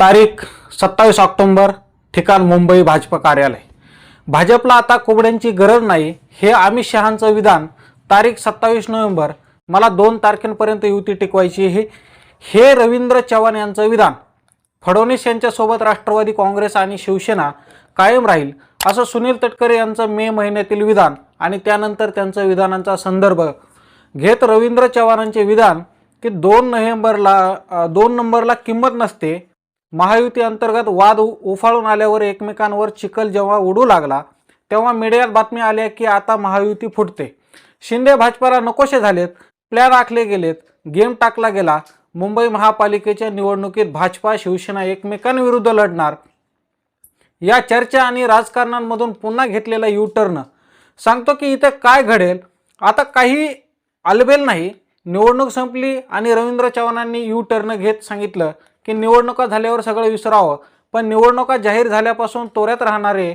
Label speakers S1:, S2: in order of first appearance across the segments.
S1: तारीख सत्तावीस ऑक्टोंबर ठिकाण मुंबई भाजप कार्यालय. भाजपला आता कोबड्यांची गरज नाही हे अमित शहांचं विधान. तारीख सत्तावीस नोव्हेंबर मला दोन तारखेपर्यंत युती टिकवायची हे हे रवींद्र चव्हाण यांचं विधान. फडणवीस यांच्यासोबत राष्ट्रवादी काँग्रेस आणि शिवसेना कायम राहील असं सुनील तटकरे यांचं मे महिन्यातील विधान आणि त्यानंतर त्यांचं विधानांचा संदर्भ. घेत रवींद्र चव्हाणांचे विधान की दोन नोव्हेंबरला दोन नंबरला किंमत नसते महायुती अंतर्गत वाद उफाळून आल्यावर एकमेकांवर चिखल जेव्हा उडू लागला तेव्हा मीडियात बातमी आल्या की आता महायुती फुटते. शिंदे भाजपाला नकोसे झालेत प्लॅन आखले गेलेत गेम टाकला गेला. मुंबई महापालिकेच्या निवडणुकीत भाजपा शिवसेना एकमेकांविरुद्ध लढणार. या चर्चा आणि राजकारणांमधून पुन्हा घेतलेला युटर्न सांगतो की इथं काय घडेल? आता काही अलबेल नाही. निवडणूक संपली आणि रवींद्र चव्हाणांनी यू टर्न घेत सांगितलं. की निवडणुका झाल्यावर सगळं विसरावं. पण निवडणुका जाहीर झाल्यापासून तोऱ्यात राहणारे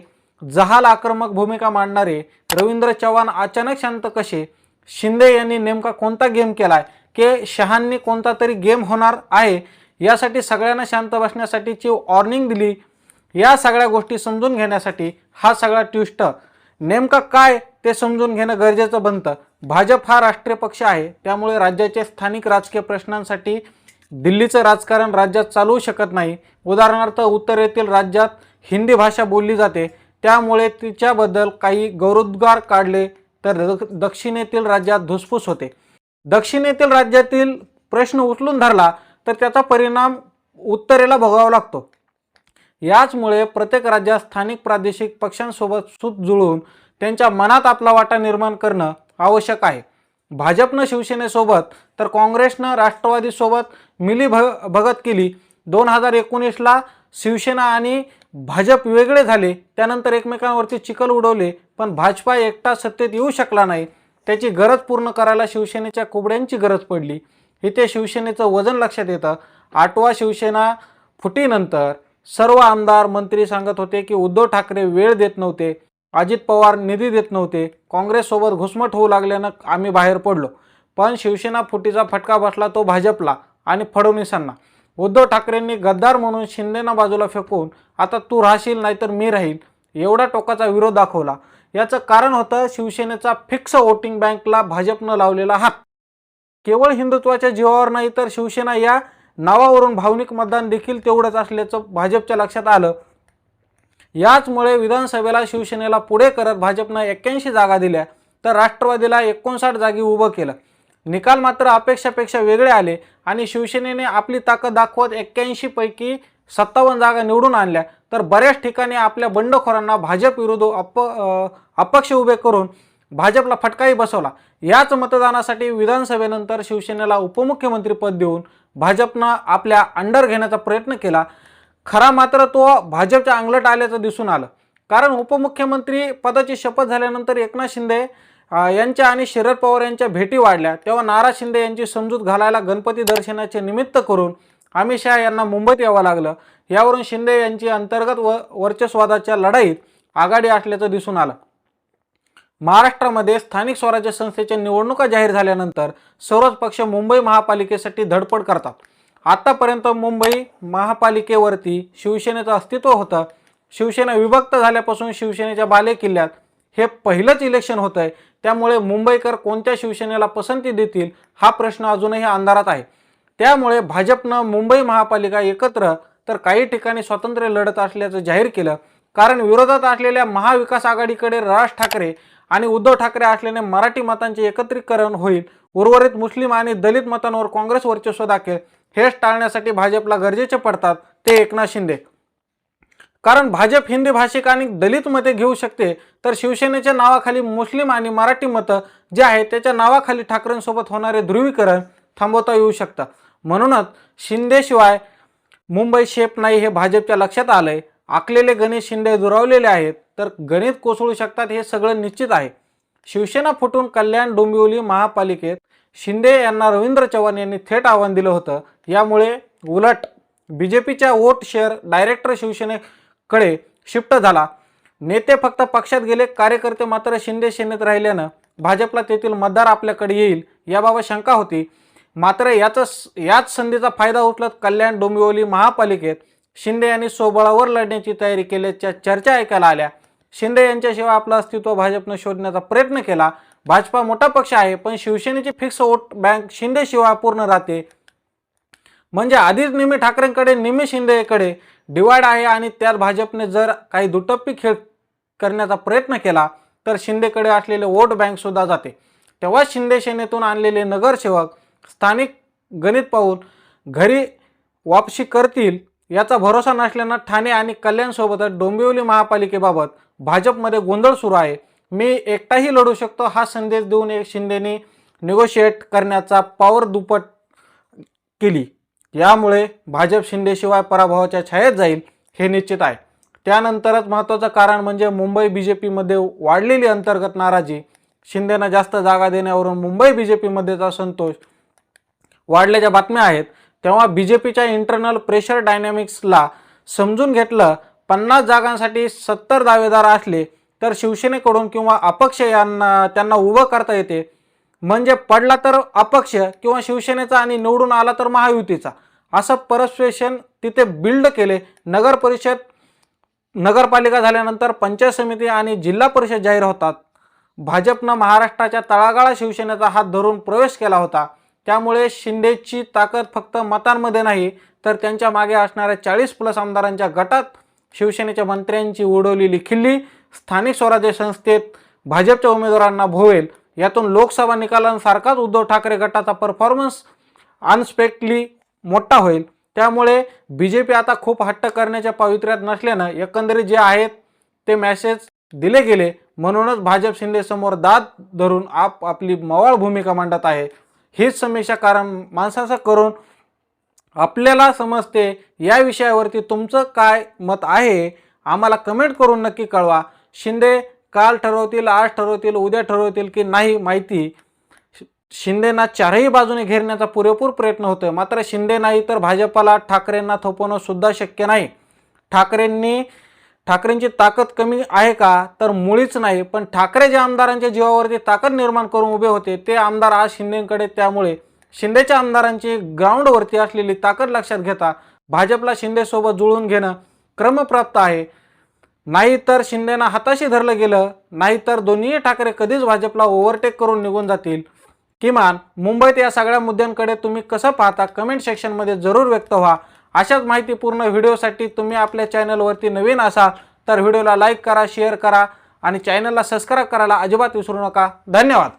S1: जहाल आक्रमक भूमिका मांडणारे रवींद्र चव्हाण अचानक शांत कसे? शिंदे यांनी नेमका कोणता गेम केलाय? की शहांनी कोणता तरी गेम होणार आहे? यासाठी सगळ्यांना शांत बसण्यासाठीची वॉर्निंग दिली. या सगळ्या गोष्टी समजून घेण्यासाठी हा सगळा ट्विस्ट. नेमका काय ते समजून घेणं गरजेचं बनतं. भाजप हा राष्ट्रीय पक्ष आहे. त्यामुळे राज्याच्या स्थानिक राजकीय प्रश्नांसाठी दिल्लीचं राजकारण राज्यात चालवू शकत नाही. उदाहरणार्थ उत्तरेतील राज्यात हिंदी भाषा बोलली जाते. त्यामुळे तिच्याबद्दल काही गौरवोद्गार काढले तर दक्षिणेतील राज्यात धुसफूस होते. दक्षिणेतील राज्यातील प्रश्न उचलून धरला तर त्याचा परिणाम उत्तरेला भोगावा लागतो. याचमुळे प्रत्येक राज्यात स्थानिक प्रादेशिक पक्षांसोबत सूत जुळवून त्यांच्या मनात आपला वाटा निर्माण करणं आवश्यक आहे. भाजपनं शिवसेनेसोबत तर काँग्रेसनं राष्ट्रवादीसोबत मिली भ भगत केली. दोन हजार एकोणीसला शिवसेना आणि भाजप वेगळे झाले. त्यानंतर एकमेकांवरती चिखल उडवले. पण भाजपा एकटा सत्तेत येऊ शकला नाही. त्याची गरज पूर्ण करायला शिवसेनेच्या कुबड्यांची गरज पडली. इथे शिवसेनेचं वजन लक्षात येतं. आठवा शिवसेना फुटीनंतर सर्व आमदार मंत्री सांगत होते की उद्धव ठाकरे वेळ देत नव्हते. अजित पवार निधी देत नव्हते. काँग्रेससोबत घुसमट होऊ लागल्यानं आम्ही बाहेर पडलो. पण शिवसेना फुटीचा फटका बसला तो भाजपला आणि फडणवीसांना. उद्धव ठाकरेंनी गद्दार म्हणून शिंदेना बाजूला फेकून आता तू राहशील नाहीतर मी राहील. एवढा टोकाचा विरोध दाखवला. याचं कारण होतं शिवसेनेचा फिक्स वोटिंग बँकला भाजपनं लावलेला हात. केवळ हिंदुत्वाच्या जीवावर नाही तर शिवसेना या नावावरून भावनिक मतदान देखील तेवढंच असल्याचं भाजपच्या लक्षात आलं. याचमुळे विधानसभेला शिवसेनेला पुढे करत भाजपनं एक्क्याऐंशी जागा दिल्या तर राष्ट्रवादीला एकोणसाठ जागी उभं केलं. निकाल मात्र अपेक्षापेक्षा वेगळे आले आणि शिवसेनेने आपली ताकद दाखवत एक्क्याऐंशी पैकी सत्तावन्न जागा निवडून आणल्या. तर बऱ्याच ठिकाणी आपल्या बंडखोरांना भाजप अप अपक्ष उभे करून भाजपला फटकाही बसवला. याच मतदानासाठी विधानसभेनंतर शिवसेनेला उपमुख्यमंत्रीपद देऊन भाजपनं आपल्या अंडर घेण्याचा प्रयत्न केला. खरा मात्र तो भाजपच्या अंगलट आल्याचं दिसून आलं. कारण उपमुख्यमंत्री पदाची शपथ झाल्यानंतर एकनाथ शिंदे यांच्या आणि शरद पवार यांच्या भेटी वाढल्या. तेव्हा नाराज शिंदे यांची समजूत घालायला गणपती दर्शनाचे निमित्त करून अमित शहा यांना मुंबईत यावं लागलं. यावरून शिंदे यांची अंतर्गत व वर्चस्वादाच्या लढाईत आघाडी असल्याचं दिसून आलं. महाराष्ट्रामध्ये स्थानिक स्वराज्य संस्थेच्या निवडणुका जाहीर झाल्यानंतर सर्वच पक्ष मुंबई महापालिकेसाठी धडपड करतात. आत्तापर्यंत मुंबई महापालिकेवरती शिवसेनेचं अस्तित्व होतं. शिवसेना विभक्त झाल्यापासून शिवसेनेच्या बाले किल्ल्यात हे पहिलंच इलेक्शन होतं आहे त्यामुळे मुंबईकर कोणत्या शिवसेनेला पसंती देतील हा प्रश्न अजूनही अंधारात आहे. त्यामुळे भाजपनं मुंबई महापालिका एकत्र तर काही ठिकाणी स्वातंत्र्य लढत असल्याचं जाहीर केलं. कारण विरोधात असलेल्या महाविकास आघाडीकडे राज ठाकरे आणि उद्धव ठाकरे असल्याने मराठी मतांचे एकत्रीकरण होईल उर्वरित मुस्लिम आणि दलित मतांवर काँग्रेस वर्चस्व दाखेल हेच टाळण्यासाठी भाजपला गरजेचे पडतात ते एकनाथ शिंदे. कारण भाजप हिंदी भाषिक आणि दलित मते घेऊ शकते तर शिवसेनेच्या नावाखाली मुस्लिम आणि मराठी मतं जे आहेत त्याच्या नावाखाली ठाकरेंसोबत होणारे ध्रुवीकरण थांबवता येऊ शकतं. म्हणूनच शिंदेशिवाय मुंबई शेप नाही हे भाजपच्या लक्षात आलंय. आखलेले गणित शिंदे दुरावलेले आहेत तर गणित कोसळू शकतात हे सगळं निश्चित आहे. शिवसेना फुटून कल्याण डोंबिवली महापालिकेत शिंदे यांना रवींद्र चव्हाण यांनी थेट आव्हान दिलं होतं. यामुळे उलट बी जे पीच्या वोट शेअर डायरेक्टर शिवसेनेकडे शिफ्ट झाला. नेते फक्त पक्षात गेले कार्यकर्ते मात्र शिंदे सेनेत राहिल्यानं भाजपला तेथील मतदार आपल्याकडे येईल याबाबत शंका होती. मात्र याचा याच संधीचा फायदा उचलत कल्याण डोंबिवली महापालिकेत शिंदे यांनी स्वबळावर लढण्याची तयारी केल्याच्या चर्चा ऐकायला आल्या. शिंदे यांच्याशिवाय आपलं अस्तित्व भाजपनं शोधण्याचा प्रयत्न केला. भाजपा मोठा पक्ष आहे पण शिवसेनेची फिक्स वोट बँक शिंदेशिवाय पूर्ण राहते. म्हणजे आधीच निमी ठाकरेंकडे निमी शिंदेकडे डिवाइड आहे आणि त्यात भाजपने जर काही दुटप्पी खेळ करण्याचा प्रयत्न केला तर शिंदेकडे असलेले वोट बँक सुद्धा जाते. तेव्हा शिंदे सेनेतून आणलेले नगरसेवक स्थानिक गणित पाहून घरी वापसी करतील याचा भरोसा नसल्यानं ठाणे आणि कल्याणसोबतच डोंबिवली महापालिकेबाबत भाजपमध्ये गोंधळ सुरू आहे. मी एकटाही लढू शकतो हा संदेश देऊन एक शिंदेने निगोशिएट करण्याचा पॉवर दुप्पट केली. यामुळे भाजप शिंदेशिवाय पराभवाच्या छायेत जाईल हे निश्चित आहे. त्यानंतरच महत्त्वाचं कारण म्हणजे मुंबई बी जे पीमध्ये वाढलेली अंतर्गत नाराजी. शिंदेना जास्त जागा देण्यावरून मुंबई बी जे पीमध्येचा संतोष वाढल्याच्या बातम्या आहेत. तेव्हा बी जे पीच्या इंटरनल प्रेशर डायनॅमिक्सला समजून घेतलं पन्नास जागांसाठी सत्तर दावेदार असले तर शिवसेनेकडून किंवा अपक्ष यांना त्यांना उभं करता येते. म्हणजे पडला तर अपक्ष किंवा शिवसेनेचा आणि निवडून आला तर महायुतीचा. असं परस्वेशन तिथे बिल्ड केले. नगर परिषद नगरपालिका झाल्यानंतर पंचायत समिती आणि जिल्हा परिषद जाहीर होतात. भाजपनं महाराष्ट्राच्या तळागाळा शिवसेनेचा हात धरून प्रवेश केला होता. त्यामुळे शिंदेची ताकद फक्त मतांमध्ये नाही तर त्यांच्या मागे असणाऱ्या चाळीस प्लस आमदारांच्या गटात शिवसेनेच्या मंत्र्यांची उडवलेली खिल्ली स्थानिक स्वराज्य संस्थेत भाजपच्या उमेदवारांना भोवेल. यातून लोकसभा निकालांसारखाच उद्धव ठाकरे गटाचा परफॉर्मन्स अनस्पेक्टली मोठा होईल. त्यामुळे बी जे पी आता खूप हट्ट करण्याच्या पावित्र्यात नसल्यानं एकंदरीत जे आहेत ते मॅसेज दिले गेले. म्हणूनच भाजप शिंदेसमोर दाद धरून आप आपली मवाळ भूमिका मांडत आहे. हीच समीक्षा कारण माणसाचं करून आपल्याला समजते या विषयावरती तुमचं काय मत आहे आम्हाला कमेंट करून नक्की कळवा. शिंदे काल ठरवतील आज ठरवतील उद्या ठरवतील की नाही माहिती. शि- शिंदेना चारही बाजूने घेरण्याचा पुरेपूर प्रयत्न होतोय. मात्र शिंदे नाही तर भाजपाला ठाकरेंना थोपवणं सुद्धा शक्य नाही. ठाकरेंनी ठाकरेंची ताकद कमी आहे का? तर मुळीच नाही. पण ठाकरे ज्या आमदारांच्या जीवावरती ताकद निर्माण करून उभे होते ते आमदार आज शिंदेकडे त्यामुळे शिंदेच्या आमदारांची ग्राउंडवरती असलेली ताकद लक्षात घेता भाजपला शिंदेसोबत जुळून घेणं क्रमप्राप्त आहे. नाहीतर शिंदेना हाताशी धरलं गेलं नाहीतर दोन्ही ठाकरे कधीच भाजपला ओव्हरटेक करून निघून जातील. किमान मुंबईत या सगळ्या मुद्द्यांकडे तुम्ही कसं पाहता कमेंट सेक्शनमध्ये जरूर व्यक्त व्हा. अशाच माहितीपूर्ण व्हिडिओसाठी तुम्ही आपल्या चॅनलवरती नवीन असाल तर व्हिडिओला लाईक करा शेअर करा आणि चॅनलला सबस्क्राईब करायला अजिबात विसरू नका. धन्यवाद.